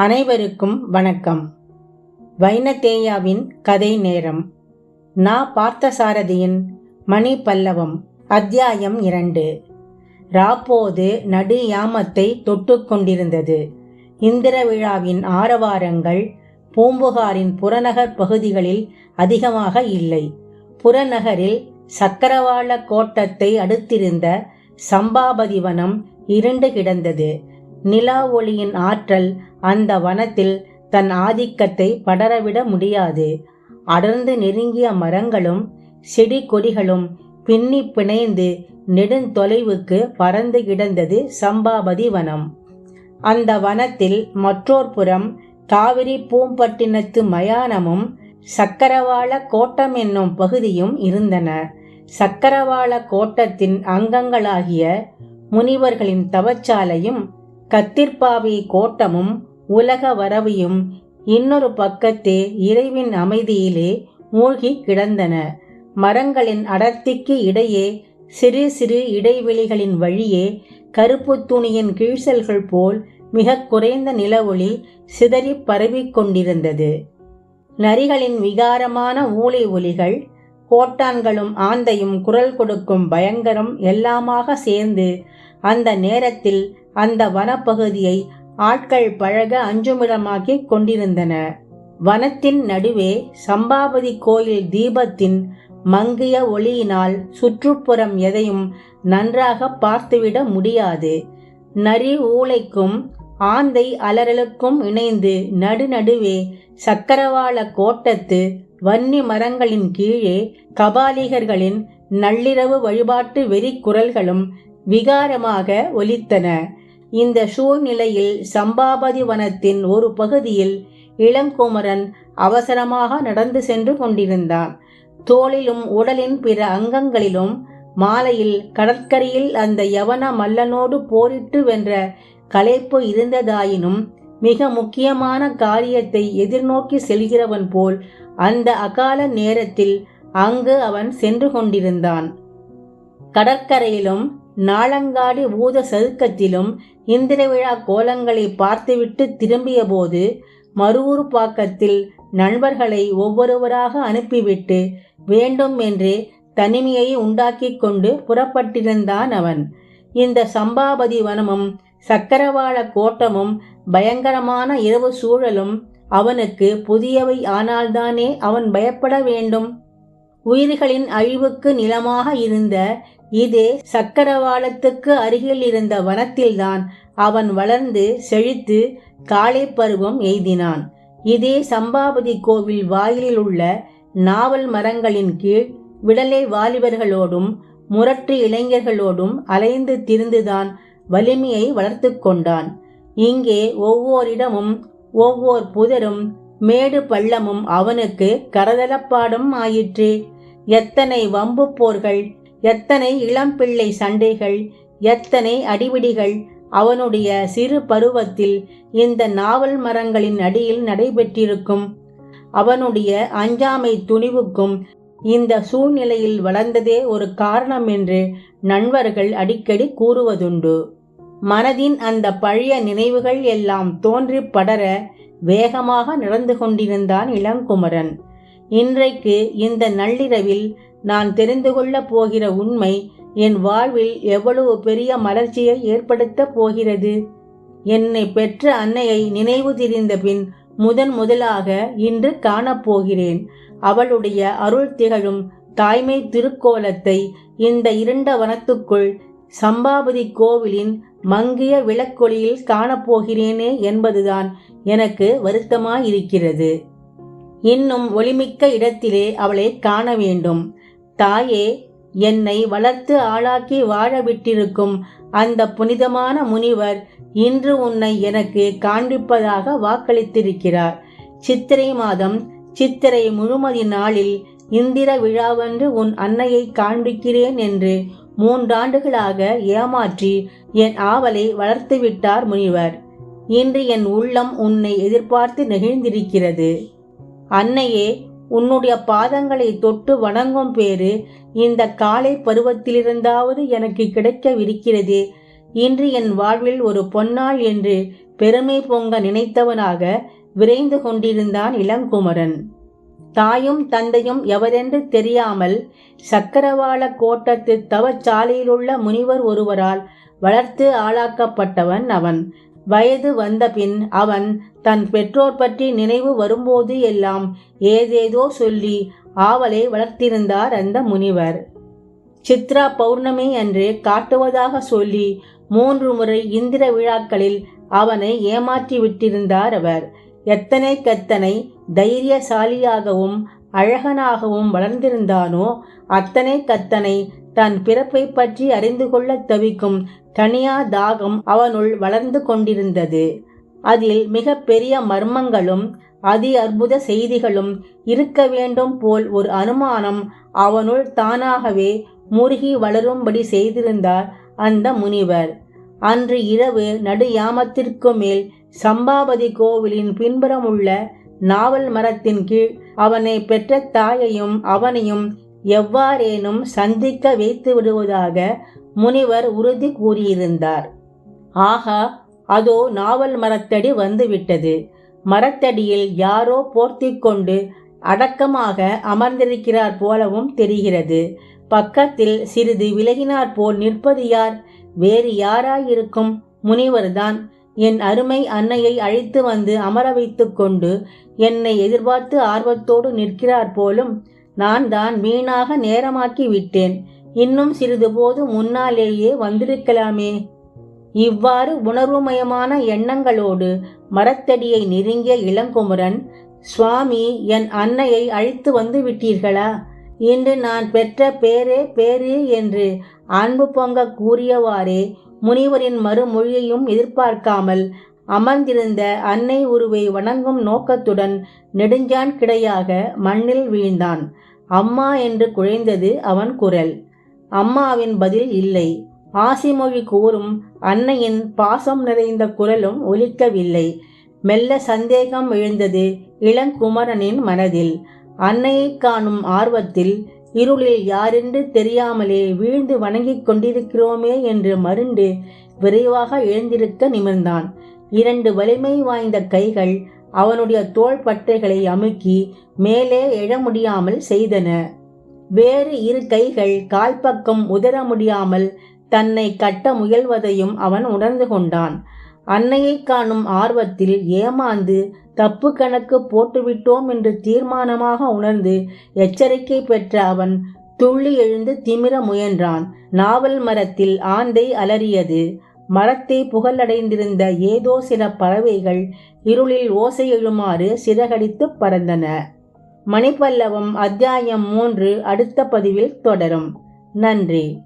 அனைவருக்கும் வணக்கம். வைனதேயாவின் கதை நேரம். நா பார்த்தசாரதியின் மணி பல்லவம் அத்தியாயம் இரண்டு. ராப்போது நடு யாமத்தை தொட்டு கொண்டிருந்தது. இந்திர விழாவின் ஆரவாரங்கள் பூம்புகாரின் புறநகர் பகுதிகளில் அதிகமாக இல்லை. புறநகரில் சக்கரவாள கோட்டத்தை அடுத்திருந்த சம்பாபதி வனம் இருண்டு கிடந்தது. நிலா ஒளியின் ஆற்றல் அந்த வனத்தில் தன் ஆதிக்கத்தை படரவிட முடியாது. அடர்ந்து நெருங்கிய மரங்களும் செடி கொடிகளும் பின்னி பிணைந்து நெடுந்தொலைவுக்கு பறந்து கிடந்தது சம்பாபதி வனம். அந்த வனத்தில் மற்றோர் புறம் காவிரி பூம்பட்டினத்து மயானமும் சக்கரவாள கோட்டம் என்னும் பகுதியும் இருந்தன. சக்கரவாள கோட்டத்தின் அங்கங்களாகிய முனிவர்களின் தவச்சாலையும் கத்திர்பாவி கோட்டமும் உலக வரவையும் இன்னொரு பக்கத்தே இறைவின் அமைதியிலே மூழ்கி கிடந்தன. மரங்களின் அடர்த்திக்கு இடையே சிறு சிறு இடைவெளிகளின் வழியே கருப்பு துணியின் கீழ்சல்கள் போல் மிக குறைந்த நிலவொளி சிதறி பரவிக் கொண்டிருந்தது. நரிகளின் விகாரமான ஊளை ஒலிகள் கோட்டான்களும் ஆந்தையும் குரல் கொடுக்கும் பயங்கரம் எல்லாமாக சேர்ந்து அந்த நேரத்தில் அந்த வனப்பகுதியை ஆட்கள் பழக அஞ்சுமிடமாக்கி கொண்டிருந்தன. வனத்தின் நடுவே சம்பாபதி கோயில் தீபத்தின் மங்கிய ஒளியினால் சுற்றுப்புறம் எதையும் நன்றாக பார்த்துவிட முடியாது. நரி ஊளைக்கும் ஆந்தை அலறலுக்கும் இணைந்து நடுநடுவே சக்கரவாள கோட்டத்து வன்னி மரங்களின் கீழே கபாலிகர்களின் நள்ளிரவு வழிபாட்டு வெறி குரல்களும் விகாரமாக ஒலித்தன. இந்த சூழ்நிலையில் சம்பாபதி வனத்தின் ஒரு பகுதியில் இளங்குமரன் அவசரமாக நடந்து சென்று கொண்டிருந்தான். தோளிலும் உடலின் பிற அங்கங்களிலும் மாலையில் கடற்கரையில் அந்த யவன மல்லனோடு போரிட்டு வென்ற களைப்பு இருந்ததாயினும் மிக முக்கியமான காரியத்தை எதிர்நோக்கி செல்கிறவன் போல் அந்த அகால நேரத்தில் அங்கு அவன் சென்று கொண்டிருந்தான். கடற்கரையிலும் நாளங்காடி ஊத சதுக்கத்திலும் இந்திர விழா கோலங்களை பார்த்துவிட்டு திரும்பியபோது மறுவூர் பாக்கத்தில் நண்பர்களை ஒவ்வொருவராக அனுப்பிவிட்டு வேண்டும் என்றே தனிமையை உண்டாக்கிக் கொண்டு புறப்பட்டிருந்தான் அவன். இந்த சம்பாபதி வனமும் சக்கரவாள கோட்டமும் பயங்கரமான இரவு சூழலும் அவனுக்கு புதியவை ஆனால்தானே அவன் பயப்பட வேண்டும்? உயிர்களின் அழிவுக்கு நிலமாக இருந்த இதே சக்கரவாளத்துக்கு அருகில் இருந்த வனத்தில்தான் அவன் வளர்ந்து செழித்து காலை பருவம் எய்தினான். இதே சம்பாபதி கோவில் வாயிலில் உள்ள நாவல் மரங்களின் கீழ் விடலை வாலிபர்களோடும் முரட்டு இளைஞர்களோடும் அலைந்து திரிந்துதான் வலிமையை வளர்த்து கொண்டான். இங்கே ஒவ்வொரிடமும் ஒவ்வொரு புதரும் மேடு பள்ளமும் அவனுக்கு கரதளப்பாடும் ஆயிற்று. எத்தனை வம்பு போர்கள் எத்தனை இளம்பிள்ளை சண்டைகள் எத்தனை அடிவிடிகள் அவனுடைய சிறு பருவத்தில் இந்த நாவல் மரங்களின் அடியில் நடைபெற்றிருக்கும். அவனுடைய அஞ்சாமை துணிவுக்கும் இந்த சூழ்நிலையில் வளர்ந்ததே ஒரு காரணம் என்று நண்பர்கள் அடிக்கடி கூறுவதுண்டு. மனதின் அந்த பழைய நினைவுகள் எல்லாம் தோன்றி படர வேகமாக நடந்து கொண்டிருந்தான் இளங்குமரன். இன்றைக்கு இந்த நள்ளிரவில் நான் தெரிந்து கொள்ளப் போகிற உண்மை என் வாழ்வில் எவ்வளவு பெரிய மலர்ச்சியை ஏற்படுத்தப் போகிறது. என்னை பெற்ற அன்னையை நினைவு திரிந்த பின் முதன் முதலாக இன்று காணப்போகிறேன் அவளுடைய அருள் திகழும் தாய்மை திருக்கோலத்தை இந்த இருண்ட வனத்துக்குள் சம்பாபதி கோவிலின் மங்கிய விளக்கொளியில் காணப்போகிறேனே என்பதுதான் எனக்கு வருத்தமாயிருக்கிறது. இன்னும் ஒளிமிக்க இடத்திலே அவளை காண வேண்டும். தாயே என்னை வளர்த்து ஆளாக்கி வாழ விட்டிருக்கும் அந்த புனிதமான முனிவர் இன்று உன்னை எனக்கு காண்பிப்பதாக வாக்களித்திருக்கிறார். சித்திரை மாதம் சித்திரை முழுமதி நாளில் இந்திர விழாவன்று உன் அன்னையை காண்பிக்கிறேன் என்று மூன்றாண்டுகளாக ஏமாற்றி என் ஆவலை வளர்த்துவிட்டார் முனிவர். இன்று என் உள்ளம் உன்னை எதிர்பார்த்து நெகிழ்ந்திருக்கிறது. அன்னையே உன்னுடைய பாதங்களை தொட்டு வணங்கும் பேறு இந்த காலை பருவத்திலிருந்தாவது எனக்கு கிடைக்கவிருக்கிறது. இன்று என் வாழ்வில் ஒரு பொன்னாள் என்று பெருமை பொங்க நினைத்தவனாக விரைந்து கொண்டிருந்தான் இளங்குமரன். தாயும் தந்தையும் எவரென்று தெரியாமல் சக்கரவாள கோட்டத்து தவச்சாலையிலுள்ள முனிவர் ஒருவரால் வளர்த்து ஆளாக்கப்பட்டவன் அவன். வயது வந்தபின் அவன் தன் பெற்றோர் பற்றி நினைவு வரும்போது எல்லாம் ஏதேதோ சொல்லி ஆவலை வளர்த்திருந்தார் அந்த முனிவர். சித்ரா பௌர்ணமி அன்று காட்டுவதாக சொல்லி மூன்று முறை இந்திர விழாக்களில் அவனை ஏமாற்றி விட்டிருந்தார் அவர். எத்தனை கத்தனை தைரியசாலியாகவும் அழகனாகவும் வளர்ந்திருந்தானோ அத்தனை கத்தனை தன் பிறப்பை பற்றி அறிந்து கொள்ள தவிக்கும் தனியா தாகம் அவனுள் வளர்ந்து கொண்டிருந்தது. அதில் மிக பெரிய மர்மங்களும் அதி அற்புத செய்திகளும் இருக்க வேண்டும் போல் ஒரு அனுமானம் அவனுள் தானாகவே முருகி வளரும்படி செய்திருந்தார் அந்த முனிவர். அன்று இரவு நடு யாமத்திற்கு மேல் சம்பாபதி கோவிலின் பின்புறமுள்ள நாவல் மரத்தின் கீழ் அவனை பெற்ற தாயையும் அவனையும் எவ்வாறேனும் சந்திக்க வைத்து விடுவதாக முனிவர் உறுதி கூறியிருந்தார். ஆகா அதோ நாவல் மரத்தடி வந்துவிட்டது. மரத்தடியில் யாரோ போர்த்தி கொண்டு அடக்கமாக அமர்ந்திருக்கிறார் போலவும் தெரிகிறது. பக்கத்தில் சிறிது விலகினார் போல் நிற்பது யார்? வேறு யாராயிருக்கும்? முனிவர்தான். என் அருமை அன்னையை அழைத்து வந்து அமர வைத்து கொண்டு என்னை எதிர்பார்த்து ஆர்வத்தோடு நிற்கிறார் போலும் நான் தான் வீணாக நேரமாக்கி விட்டேன். இன்னும் சிறிது போது முன்னாலேயே வந்திருக்கலாமே. இவ்வாறு உணர்வுமயமான எண்ணங்களோடு மரத்தடியை நெருங்கிய இளங்குமரன் சுவாமி என் அன்னையை அழைத்து வந்து விட்டீர்களா? இன்று நான் பெற்ற பேரே பேரு என்று அன்பு பொங்க கூறியவாறே முனிவரின் மறுமொழியையும் எதிர்பார்க்காமல் அமர்ந்திருந்த அன்னை உருவை வணங்கும் நோக்கத்துடன் நெடுஞ்சான் கிடையாக மண்ணில் வீழ்ந்தான். அம்மா என்று குழைந்தது அவன் குரல். அம்மாவின் பதில் இல்லை. ஆசிமொழி கூறும் அன்னையின் பாசம் நிறைந்த குரலும் ஒலிக்கவில்லை. மெல்ல சந்தேகம் எழுந்தது இளங்குமரனின் மனதில். அன்னையை காணும் ஆர்வத்தில் இருளில் யாரென்று தெரியாமலே வீழ்ந்து வணங்கிக் கொண்டிருக்கிறோமே என்று மருண்டு விரைவாக எழுந்திருக்க நிமிர்ந்தான். இரண்டு வலிமை வாய்ந்த கைகள் அவனுடைய தோள் பட்டைகளை அமுக்கி மேலே எழ முடியாமல் செய்தன. வேறு இரு கைகள் கால்பக்கம் உதர முடியாமல் தன்னை கட்ட முயல்வதையும் அவன் உணர்ந்து கொண்டான். அன்னையை காணும் ஆர்வத்தில் ஏமாந்து தப்பு கணக்கு போட்டுவிட்டோம் என்று தீர்மானமாக உணர்ந்து எச்சரிக்கை பெற்ற அவன் துள்ளி எழுந்து திமிர முயன்றான். நாவல் மரத்தில் ஆந்தை அலறியது. மரத்தை புகழடைந்திருந்த ஏதோ சில பறவைகள் இருளில் ஓசை எழுமாறு சிறகடித்து பறந்தன. மணிப்பல்லவம் அத்தியாயம் மூன்று அடுத்த பதிவில் தொடரும். நன்றி.